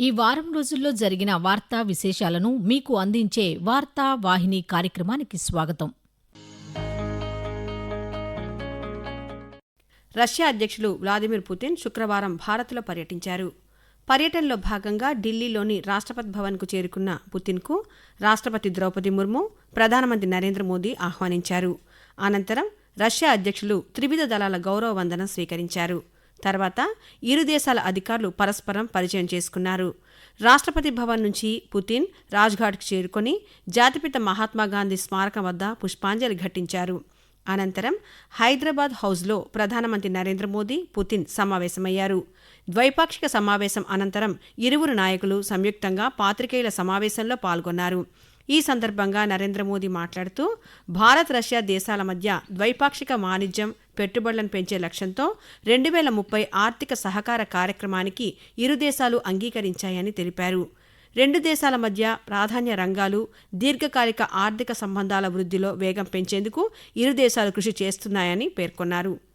ఈ వారం రోజుల్లో జరిగిన వార్తా విశేషాలను మీకు అందించే వార్తా వాహిని కార్యక్రమానికి స్వాగతం. రష్యా అధ్యక్షులు వ్లాదిమిర్ పుతిన్ శుక్రవారం భారత్లో పర్యటించారు. పర్యటనలో భాగంగా ఢిల్లీలోని రాష్ట్రపతి భవన్కు చేరుకున్న పుతిన్కు రాష్ట్రపతి ద్రౌపది ముర్ము ప్రధానమంత్రి నరేంద్ర మోదీ ఆహ్వానించారు. అనంతరం రష్యా అధ్యక్షులు త్రివిధ దళాల గౌరవ వందనం స్వీకరించారు. తర్వాత ఇరు దేశాల అధికారులు పరస్పరం పరిచయం చేసుకున్నారు. రాష్ట్రపతి భవన్ నుంచి పుతిన్ రాజ్ఘాట్కు చేరుకొని జాతిపిత మహాత్మాగాంధీ స్మారకం వద్ద పుష్పాంజలి ఘటించారు. అనంతరం హైదరాబాద్ హౌస్లో ప్రధానమంత్రి నరేంద్ర మోదీ పుతిన్ సమావేశమయ్యారు. ద్వైపాక్షిక సమావేశం అనంతరం ఇరువురు నాయకులు సంయుక్తంగా పాత్రికేయుల సమావేశంలో పాల్గొన్నారు. ఈ సందర్భంగా నరేంద్ర మోదీ మాట్లాడుతూ భారత్ రష్యా దేశాల మధ్య ద్వైపాక్షిక వాణిజ్యం పెట్టుబడులను పెంచే లక్ష్యంతో రెండు వేల ముప్పై ఆర్థిక సహకార కార్యక్రమానికి ఇరు దేశాలు అంగీకరించాయని తెలిపారు. రెండు దేశాల మధ్య ప్రాధాన్య రంగాలు దీర్ఘకాలిక ఆర్థిక సంబంధాల వృద్ధిలో వేగం పెంచేందుకు ఇరు దేశాలు కృషి చేస్తున్నాయని పేర్కొన్నారు.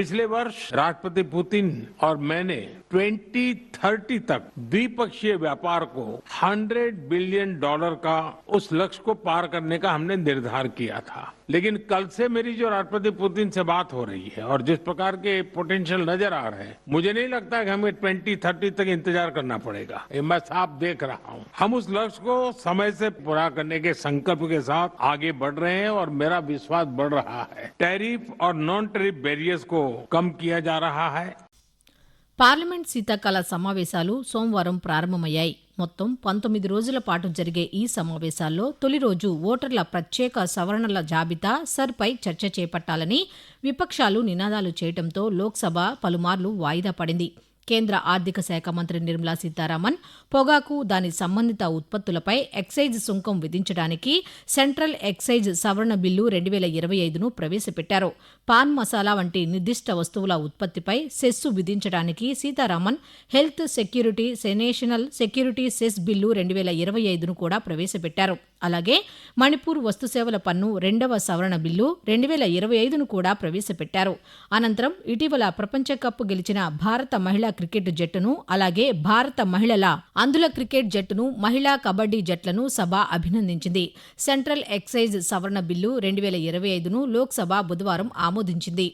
पिछले वर्ष राष्ट्रपति पुतिन और मैंने 2030 तक द्विपक्षीय व्यापार को 100 बिलियन डॉलर का उस लक्ष्य को पार करने का हमने निर्धार किया था। लेकिन कल से मेरी जो राष्ट्रपति पुतिन से बात हो रही है और जिस प्रकार के पोटेंशियल नज़र आ रहे हैं, मुझे नहीं लगता कि हमें 2030 तक इंतज़ार करना पड़ेगा। ये मैं साफ़ देख रहा हूँ। हम उस लक्ष्य को समय से पूरा करने के संकल्प के साथ आगे बढ़ रहे हैं और मेरा विश्वास बढ़ रहा है। टैरिफ और नॉन टैरिफ बैरियर्स को కమ్ పార్లమెంట్ శీతాకాల సమావేశాలు సోమవారం ప్రారంభమయ్యాయి. మొత్తం పంతొమ్మిది రోజుల పాటు జరిగే ఈ సమావేశాల్లో తొలి రోజు ఓటర్ల ప్రత్యేక సవరణల జాబితా సర్పై చర్చ చేపట్టాలని విపక్షాలు నినాదాలు చేయడంతో లోక్సభ పలుమార్లు వాయిదా పడింది. కేంద్ర ఆర్థిక శాఖ మంత్రి నిర్మలా సీతారామన్ పొగాకు దాని సంబంధిత ఉత్పత్తులపై ఎక్సైజ్ సుంకం విధించడానికి సెంట్రల్ ఎక్సైజ్ సవరణ బిల్లు రెండు వేల ఇరవై ఐదును ప్రవేశపెట్టారు. పాన్ మసాలా వంటి నిర్దిష్ట వస్తువుల ఉత్పత్తిపై సెస్సు విధించడానికి సీతారామన్ హెల్త్ సెక్యూరిటీ సెనేషనల్ సెక్యూరిటీ సెస్ బిల్లు రెండు వేల ఇరవై ఐదును కూడా ప్రవేశపెట్టారు. అలాగే మణిపూర్ వస్తుసేవల పన్ను రెండవ సవరణ బిల్లు రెండు వేల ఇరవై ఐదును కూడా ప్రవేశపెట్టారు. అనంతరం ఇటీవల ప్రపంచ కప్ గెలిచిన భారత మహిళా క్రికెట్ జట్టును అలాగే భారత మహిళల అందుల క్రికెట్ జట్టును మహిళా కబడ్డీ జట్లను సభ అభినందించింది. సెంట్రల్ ఎక్సైజ్ సవరణ బిల్లు రెండు వేల ఇరవై ఐదును లోక్సభ బుధవారం ఆమోదించింది.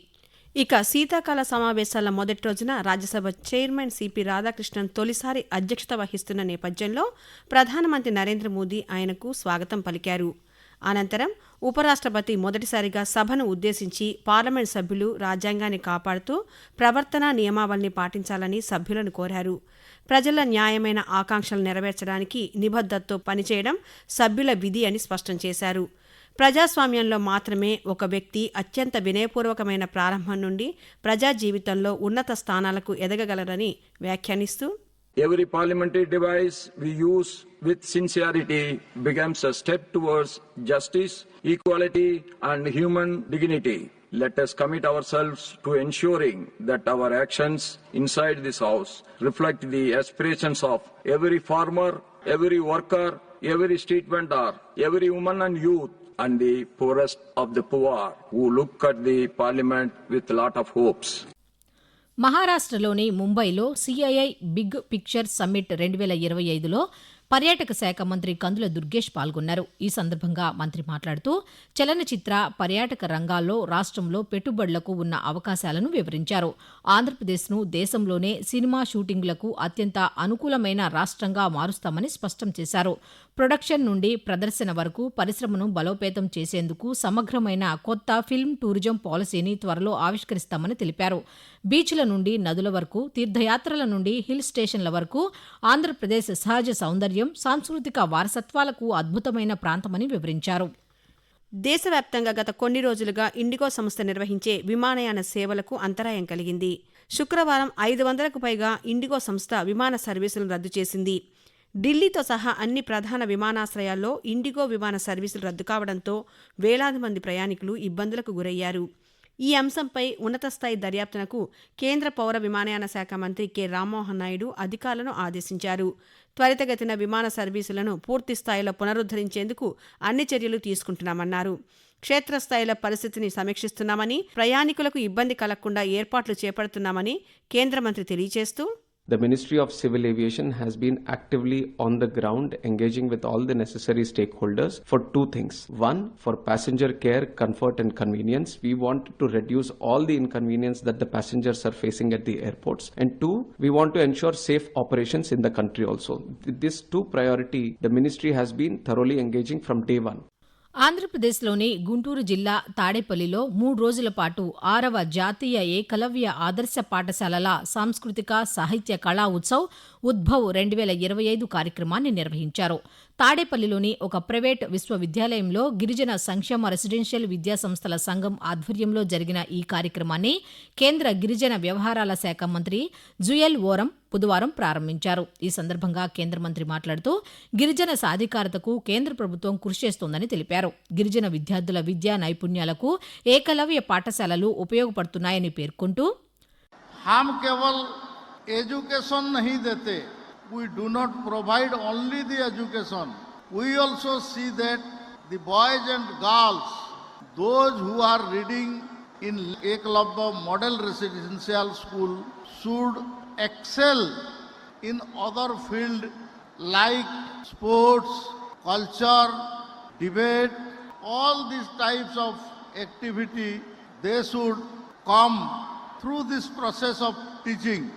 ఇక శీతాకాల సమావేశాల మొదటి రోజున రాజ్యసభ చైర్మన్ సిపి రాధాకృష్ణన్ తొలిసారి అధ్యక్షత వహిస్తున్న నేపథ్యంలో ప్రధానమంత్రి నరేంద్ర మోదీ ఆయనకు స్వాగతం పలికారు. అనంతరం ఉపరాష్ట్రపతి మొదటిసారిగా సభను ఉద్దేశించి పార్లమెంట్ సభ్యులు రాజ్యాంగాన్ని కాపాడుతూ ప్రవర్తనా నియమావళిని పాటించాలని సభ్యులను కోరారు. ప్రజల న్యాయమైన ఆకాంక్షలు నెరవేర్చడానికి నిబద్ధతతో పనిచేయడం సభ్యుల విధి అని స్పష్టం చేశారు. ప్రజాస్వామ్యంలో మాత్రమే ఒక వ్యక్తి అత్యంత వినయపూర్వకమైన ప్రారంభం నుండి ప్రజా జీవితంలో ఉన్నత స్థానాలకు ఎదగగలరని వ్యాఖ్యానిస్తూ every parliamentary device we use with sincerity becomes a step towards justice equality and human dignity let us commit our self to ensuring that our actions inside this house reflect the aspirations of every farmer every worker every street or every women and youth and the poorest of the poor who look at the parliament with lot of hopes. మహారాష్ట్రలోని ముంబైలో CII big picture summit రెండు వేల ఇరవై ఐదులో పర్యాటక శాఖ మంత్రి కందుల దుర్గేష్ పాల్గొన్నారు. ఈ సందర్భంగా మంత్రి మాట్లాడుతూ చలనచిత్ర పర్యాటక రంగాల్లో రాష్ట్రంలో పెట్టుబడులకు ఉన్న అవకాశాలను వివరించారు. ఆంధ్రప్రదేశ్ను దేశంలోనే సినిమా షూటింగ్లకు అత్యంత అనుకూలమైన రాష్ట్రంగా మారుస్తామని స్పష్టం చేశారు. ప్రొడక్షన్ నుండి ప్రదర్శన వరకు పరిశ్రమను బలోపేతం చేసేందుకు సమగ్రమైన కొత్త ఫిల్మ్ టూరిజం పాలసీని త్వరలో ఆవిష్కరిస్తామని తెలిపారు. బీచ్ల నుండి నదుల వరకు తీర్థయాత్రల నుండి హిల్ స్టేషన్ల వరకు ఆంధ్రప్రదేశ్ సహజ సౌందర్యం సాంస్కృతిక వారసత్వాలకు అద్భుతమైన ప్రాంతమని వివరించారు. దేశవ్యాప్తంగా గత కొన్ని రోజులుగా ఇండిగో సంస్థ నిర్వహించే విమానయాన సేవలకు అంతరాయం కలిగింది. శుక్రవారం ఐదు వందలకు పైగా ఇండిగో సంస్థ విమాన సర్వీసులను రద్దు చేసింది. ఢిల్లీతో సహా అన్ని ప్రధాన విమానాశ్రయాల్లో ఇండిగో విమాన సర్వీసులు రద్దు కావడంతో వేలాది మంది ప్రయాణికులు ఇబ్బందులకు గురయ్యారు. ఈ అంశంపై ఉన్నత స్థాయి దర్యాప్తునకు కేంద్ర పౌర విమానయాన శాఖ మంత్రి కె. రామ్మోహన్ నాయుడు అధికారులను ఆదేశించారు. త్వరితగతిన విమాన సర్వీసులను పూర్తి స్థాయిలో పునరుద్ధరించేందుకు అన్ని చర్యలు తీసుకుంటున్నామన్నారు. క్షేత్రస్థాయిలో పరిస్థితిని సమీక్షిస్తున్నామని ప్రయాణికులకు ఇబ్బంది కలగకుండా ఏర్పాట్లు చేపడుతున్నామని కేంద్ర మంత్రి తెలియజేస్తూ The Ministry of Civil Aviation has been actively on the ground engaging with all the necessary stakeholders for two things. One, for passenger care, comfort, and convenience. We want to reduce all the inconvenience that the passengers are facing at the airports. And two, we want to ensure safe operations in the country also. With this two priority, the ministry has been thoroughly engaging from day one. ఆంధ్రప్రదేశ్లోని గుంటూరు జిల్లా తాడేపల్లిలో మూడు రోజుల పాటు ఆరవ జాతీయ ఏకలవ్య ఆదర్శ పాఠశాలల సాంస్కృతిక సాహిత్య కళా ఉత్సవ్ ఉద్భవ్ రెండు వేల ఇరవై ఐదు కార్యక్రమాన్ని నిర్వహించారు. తాడేపల్లిలోని ఒక ప్రైవేట్ విశ్వవిద్యాలయంలో గిరిజన సంక్షేమ రెసిడెన్షియల్ విద్యా సంస్థల సంఘం ఆధ్వర్యంలో జరిగిన ఈ కార్యక్రమాన్ని కేంద్ర గిరిజన వ్యవహారాల శాఖ మంత్రి జుయల్ ఓరం బుధవారం ప్రారంభించారు ఈ సందర్భంగా కేంద్ర మంత్రి మాట్లాడుతూ గిరిజన సాధికారతకు కేంద్ర ప్రభుత్వం కృషి చేస్తోందని తెలిపారు గిరిజన విద్యార్థుల విద్యా నైపుణ్యాలకు ఏకలవ్య పాఠశాలలు ఉపయోగపడుతున్నాయని పేర్కొంటూ हम केवल एजुकेशन नहीं देते we do not provide only the education. We also see that the boys and girls, those who are reading in Eklabba Model Residential School, should excel in other fields like sports, culture, debate, all these types of activity, they should come through this process of teaching.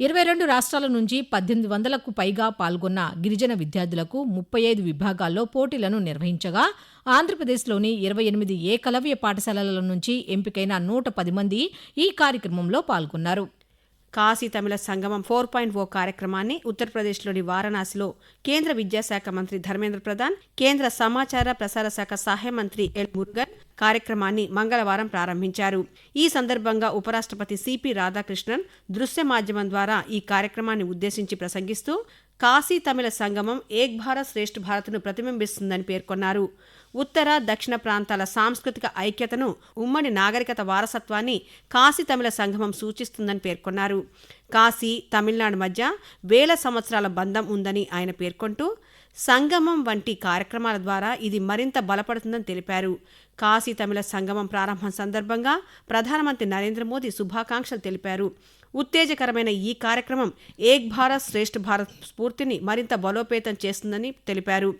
ఇరవై రెండు రాష్ట్రాల నుంచి పద్దెనిమిది వందలకు పైగా పాల్గొన్న గిరిజన విద్యార్థులకు ముప్పై ఐదు విభాగాల్లో పోటీలను నిర్వహించగా ఆంధ్రప్రదేశ్లోని ఇరవై ఎనిమిది ఏకలవ్య పాఠశాలల నుంచి ఎంపికైన నూట పది మంది ఈ కార్యక్రమంలో పాల్గొన్నారు. Kashi Tamil Sangamam four point O కార్యక్రమాన్ని ఉత్తరప్రదేశ్లోని వారణాసిలో కేంద్ర విద్యాశాఖ మంత్రి ధర్మేంద్ర ప్రధాన్ కేంద్ర సమాచార ప్రసార శాఖ సహాయ మంత్రి ఎల్ మురుగన్ కార్యక్రమాన్ని మంగళవారం ప్రారంభించారు. ఈ సందర్భంగా ఉపరాష్ట్రపతి సిపి రాధాకృష్ణన్ దృశ్య మాధ్యమం ద్వారా ఈ కార్యక్రమాన్ని ఉద్దేశించి ప్రసంగిస్తూ కాశీ తమిళ సంగమం ఏక్ భారత్ శ్రేష్ఠ భారత్ను ప్రతిబింబిస్తుందని పేర్కొన్నారు. ఉత్తర దక్షిణ ప్రాంతాల సాంస్కృతిక ఐక్యతను ఉమ్మడి నాగరికత వారసత్వాన్ని కాశీ తమిళ సంగమం సూచిస్తుందని పేర్కొన్నారు. కాశీ తమిళనాడు మధ్య వేల సంవత్సరాల బంధం ఉందని ఆయన పేర్కొంటూ సంగమం వంటి కార్యక్రమాల ద్వారా ఇది మరింత బలపడుతుందని తెలిపారు. కాశీ తమిళ సంగమం ప్రారంభం సందర్భంగా ప్రధానమంత్రి నరేంద్ర మోదీ శుభాకాంక్షలు తెలిపారు. ఉత్తేజకరమైన ఈ కార్యక్రమం ఏక్ భారత్ శ్రేష్ఠ భారత్ స్ఫూర్తిని మరింత బలోపేతం చేస్తుందని తెలిపారు.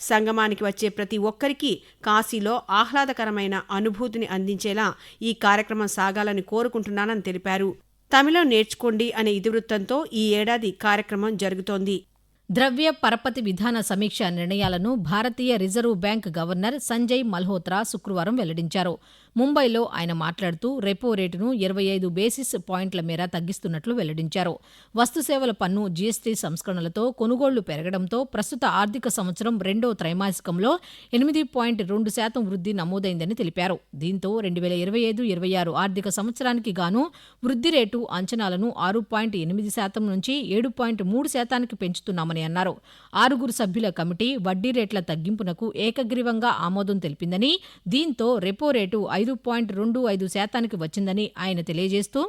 సంగమానికి వచ్చే ప్రతి ఒక్కరికి కాశీలో ఆహ్లాదకరమైన అనుభూతిని అందించేలా ఈ కార్యక్రమం సాగాలని కోరుకుంటున్నానని తెలిపారు. తమిళం నేర్చుకోండి అనే ఇతివృత్తంతో ఈ ఏడాది కార్యక్రమం జరుగుతోంది. ద్రవ్య పరపతి విధాన సమీక్ష నిర్ణయాలను భారతీయ reserve bank governor Sanjay Malhotra శుక్రవారం వెల్లడించారు. ముంబైలో ఆయన మాట్లాడుతూ రెపో రేటును ఇరవై ఐదు బేసిస్ పాయింట్ల మేర తగ్గిస్తున్నట్లు వెల్లడించారు. వస్తుసేవల పన్ను జీఎస్టీ సంస్కరణలతో కొనుగోళ్ళు పెరగడంతో ప్రస్తుత ఆర్థిక సంవత్సరం రెండో త్రైమాసికంలో ఎనిమిది పాయింట్ రెండు శాతం వృద్ధి నమోదైందని తెలిపారు. దీంతో రెండు వేల ఇరవై ఐదు ఇరవై ఆరు ఆర్థిక సంవత్సరానికి గాను వృద్ధి రేటు అంచనాలను ఆరు పాయింట్ ఎనిమిది శాతం నుంచి ఏడు పాయింట్ మూడు శాతానికి పెంచుతున్నామని అన్నారు. ఆరుగురు సభ్యుల కమిటీ వడ్డీ రేట్ల తగ్గింపునకు ఏకగ్రీవంగా ఆమోదం తెలిపిందని దీంతో రెపో రేటు ఐదు పాయింట్ రెండు ఐదు శాతానికి వచ్చిందని ఆయన తెలియజేస్తూ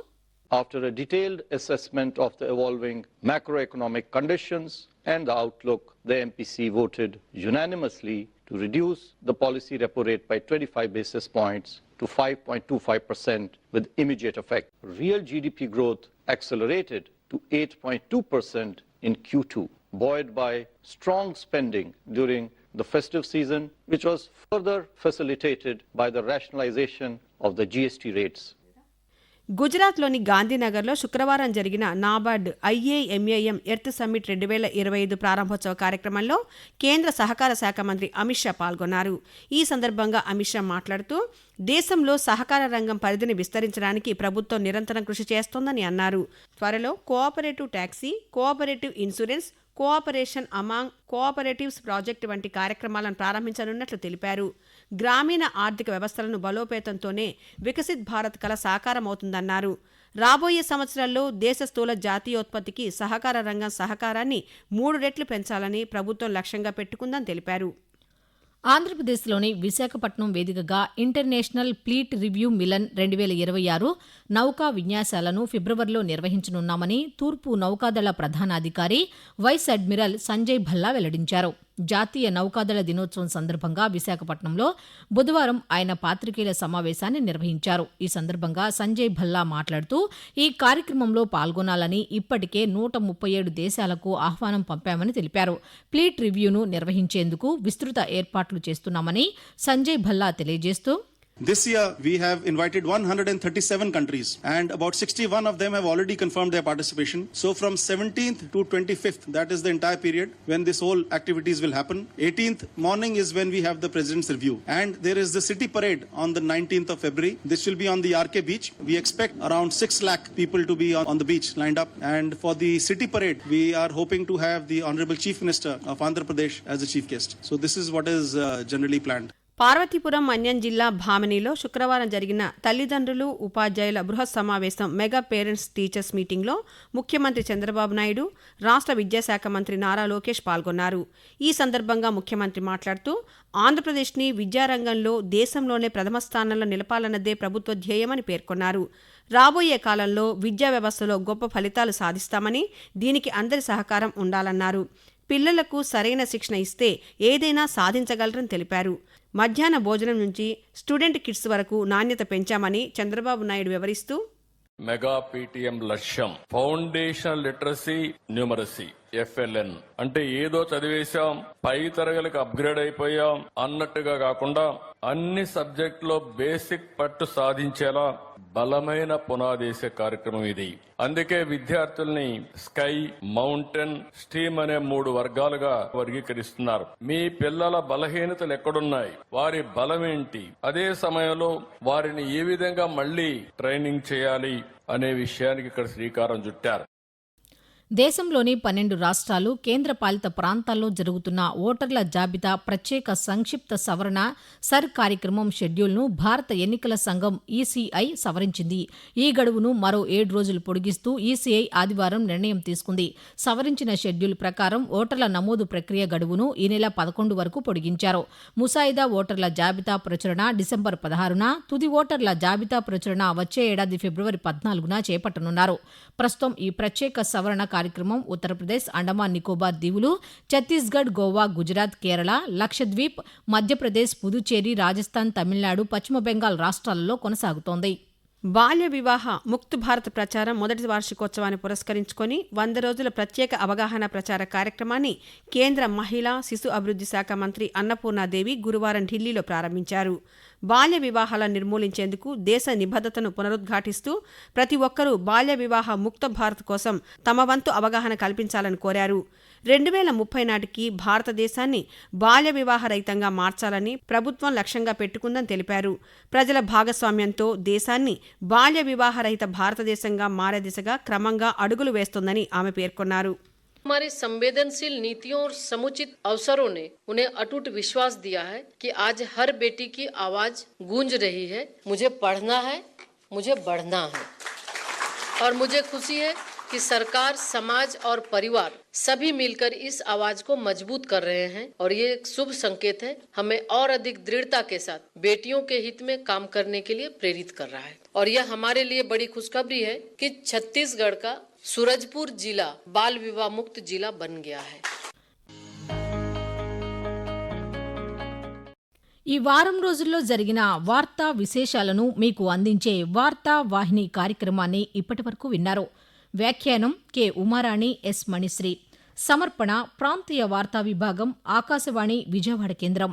After a detailed assessment of the evolving macroeconomic conditions and the outlook, the MPC voted unanimously to reduce the policy repo rate by 25 basis points to 5.25% with immediate effect. Real GDP growth accelerated to 8.2% in Q2, buoyed by strong spending during the festive season, which was further facilitated by the rationalization of the GST rates. గుజరాత్లోని గాంధీనగర్లో శుక్రవారం జరిగిన NABARD ఐఏఎంఏఎం earth summit రెండు వేల ఇరవై ఐదు ప్రారంభోత్సవ కార్యక్రమంలో కేంద్ర సహకార శాఖ మంత్రి అమిత్ షా పాల్గొన్నారు ఈ సందర్భంగా అమిత్ షా మాట్లాడుతూ దేశంలో సహకార రంగం పరిధిని విస్తరించడానికి ప్రభుత్వం నిరంతరం కృషి చేస్తోందని అన్నారు త్వరలో cooperative taxi cooperative insurance cooperation among cooperatives project వంటి కార్యక్రమాలను ప్రారంభించనున్నట్లు తెలిపారు. గ్రామీణ ఆర్థిక వ్యవస్థలను బలోపేతంతోనే వికసిత్ భారత్ కల సాకారమవుతుందన్నారు. రాబోయే సంవత్సరాల్లో దేశ స్థూల జాతీయోత్పత్తికి సహకార రంగం సహకారాన్ని మూడు రెట్లు పెంచాలని ప్రభుత్వం లక్ష్యంగా పెట్టుకుందని తెలిపారు. ఆంధ్రప్రదేశ్లోని విశాఖపట్నం వేదికగా ఇంటర్నేషనల్ ప్లీట్ రివ్యూ మిలన్ రెండు వేల ఇరవై ఆరు నౌకా విన్యాసాలను ఫిబ్రవరిలో నిర్వహించనున్నామని తూర్పు నౌకాదళ ప్రధానాధికారి వైస్ అడ్మిరల్ సంజయ్ భల్లా వెల్లడించారు. జాతీయ నౌకాదళ దినోత్సవం సందర్భంగా విశాఖపట్నంలో బుధవారం ఆయన పాత్రికేయుల సమావేశాన్ని నిర్వహించారు. ఈ సందర్భంగా సంజయ్ భల్లా మాట్లాడుతూ ఈ కార్యక్రమంలో పాల్గొనాలని ఇప్పటికే నూట ముప్పై ఏడు దేశాలకు ఆహ్వానం పంపామని తెలిపారు. ప్లీట్ రివ్యూను నిర్వహించేందుకు విస్తృత ఏర్పాట్లు చేస్తున్నామని సంజయ్ భల్లా తెలియజేస్తూ This year, we have invited 137 countries, and about 61 of them have already confirmed their participation. So, from 17th to 25th, that is the entire period when this whole activities will happen. 18th morning is when we have the president's review, and there is the city parade on the 19th of February. This will be on the RK beach. We expect around 6 lakh people to be on, on the beach lined up, and for the city parade, we are hoping to have the Honorable Chief Minister of Andhra Pradesh as the chief guest. So, this is what is uh, generally planned. Parvathipuram Manyam జిల్లా భామనిలో శుక్రవారం జరిగిన తల్లిదండ్రులు ఉపాధ్యాయుల బృహత్ సమావేశం mega parents teachers మీటింగ్లో ముఖ్యమంత్రి చంద్రబాబు నాయుడు రాష్ట్ర విద్యాశాఖ మంత్రి నారా లోకేష్ పాల్గొన్నారు. ఈ సందర్భంగా ముఖ్యమంత్రి మాట్లాడుతూ ఆంధ్రప్రదేశ్ని విద్యారంగంలో దేశంలోనే ప్రథమ స్థానంలో నిలపాలన్నదే ప్రభుత్వ ధ్యేయమని పేర్కొన్నారు. రాబోయే కాలంలో విద్యా వ్యవస్థలో గొప్ప ఫలితాలు సాధిస్తామని దీనికి అందరి సహకారం ఉండాలన్నారు. పిల్లలకు సరైన శిక్షణ ఇస్తే ఏదైనా సాధించగలరని తెలిపారు. మధ్యాహ్న భోజనం నుంచి స్టూడెంట్ కిట్స్ వరకు నాణ్యత పెంచామని చంద్రబాబు నాయుడు వివరిస్తూ మెగా పీటీఎం లక్ష్యం ఫౌండేషన్ లిటరసీ న్యూమరసీ ఎఫ్ఎల్ఎన్. అంటే ఏదో చదివేశాం పై తరగతికి అప్గ్రేడ్ అయిపోయాం అన్నట్టుగా కాకుండా అన్ని సబ్జెక్టులో బేసిక్ పట్టు సాధించేలా బలమైన పునాదేశే కార్యక్రమం ఇది. అందుకే విద్యార్థుల్ని స్కై మౌంటైన్ స్ట్రీమ్ అనే మూడు వర్గాలుగా వర్గీకరిస్తున్నారు. మీ పిల్లల బలహీనతలు ఎక్కడున్నాయి? వారి బలం ఏంటి అదే సమయంలో వారిని ఏ విధంగా మళ్ళీ ట్రైనింగ్ చేయాలి అనే విషయానికి ఇక్కడ శ్రీకారం చుట్టారు. దేశంలోని పన్నెండు రాష్ట్రాలు కేంద్రపాలిత ప్రాంతాల్లో జరుగుతున్న ఓటర్ల జాబితా ప్రత్యేక సంక్షిప్త సవరణ సర్ కార్యక్రమం షెడ్యూల్ను భారత ఎన్నికల సంఘం ఈసీఐ సవరించింది. ఈ గడువును మరో ఏడు రోజులు పొడిగిస్తూ ఈసీఐ ఆదివారం నిర్ణయం తీసుకుంది. సవరించిన షెడ్యూల్ ప్రకారం ఓటర్ల నమోదు ప్రక్రియ గడువును ఈ నెల పదకొండు వరకు పొడిగించారు. ముసాయిదా ఓటర్ల జాబితా ప్రచురణ డిసెంబర్ పదహారున తుది ఓటర్ల జాబితా ప్రచురణ వచ్చే ఏడాది ఫిబ్రవరి పద్నాలుగున చేపట్టనున్నారు. ప్రస్తుతం ఈ ప్రత్యేక సవరణ కార్యక్రమం ఉత్తరప్రదేశ్ అండమాన్ నికోబార్ దీవులు ఛత్తీస్గఢ్ గోవా గుజరాత్ కేరళ లక్షద్వీప్ మధ్యప్రదేశ్ పుదుచ్చేరి రాజస్థాన్ తమిళనాడు పశ్చిమ బెంగాల్ రాష్ట్రాలలో కొనసాగుతోంది. బాల్య వివాహ ముక్త్ భారత్ ప్రచారం మొదటి వార్షికోత్సవాన్ని పురస్కరించుకొని వంద రోజుల ప్రత్యేక అవగాహన ప్రచార కార్యక్రమాన్ని కేంద్ర మహిళా శిశు అభివృద్ధి శాఖ మంత్రి అన్నపూర్ణాదేవి గురువారం ఢిల్లీలో ప్రారంభించారు. బాల్య వివాహాలను నిర్మూలించేందుకు దేశ నిబద్ధతను పునరుద్ఘాటిస్తూ ప్రతి ఒక్కరూ బాల్య వివాహ ముక్త భారత్ కోసం తమ వంతు అవగాహన కల్పించాలని కోరారు. రెండు వేల ముప్పై నాటికి భారతదేశాన్ని బాల్య వివాహ రహితంగా మార్చాలని ప్రభుత్వం లక్ష్యంగా పెట్టుకుందని తెలిపారు ప్రజల భాగస్వామ్యంతో దేశాన్ని బాల్య వివాహ రహిత భారతదేశంగా మారే దిశగా క్రమంగా అడుగులు వేస్తోందని ఆమె పేర్కొన్నారు हमारी संवेदनशील नीतियों और समुचित अवसरों ने उन्हें अटूट विश्वास दिया है कि आज हर बेटी की आवाज गूंज रही है मुझे पढ़ना है मुझे बढ़ना है और मुझे खुशी है कि सरकार समाज और परिवार सभी मिलकर इस आवाज को मजबूत कर रहे हैं और ये एक शुभ संकेत है हमें और अधिक दृढ़ता के साथ बेटियों के हित में काम करने के लिए प्रेरित कर रहा है और यह हमारे लिए बड़ी खुशखबरी है कि छत्तीसगढ़ का सूरजपुर जिला बाल विवाह मुक्त जिला बन गया है ఈ వారం రోజుల్లో జరిగిన వార్తా విశేషాలను మీకు అందించే వార్తా వాహిని కార్యక్రమాన్ని ఇప్పటివరకు విన్నారు వ్యాఖ్యానం కె. ఉమారాణి ఎస్. మణిశ్రీ. సమర్పణ ప్రాంతీయ వార్తా విభాగం ఆకాశవాణి విజయవాడ కేంద్రం.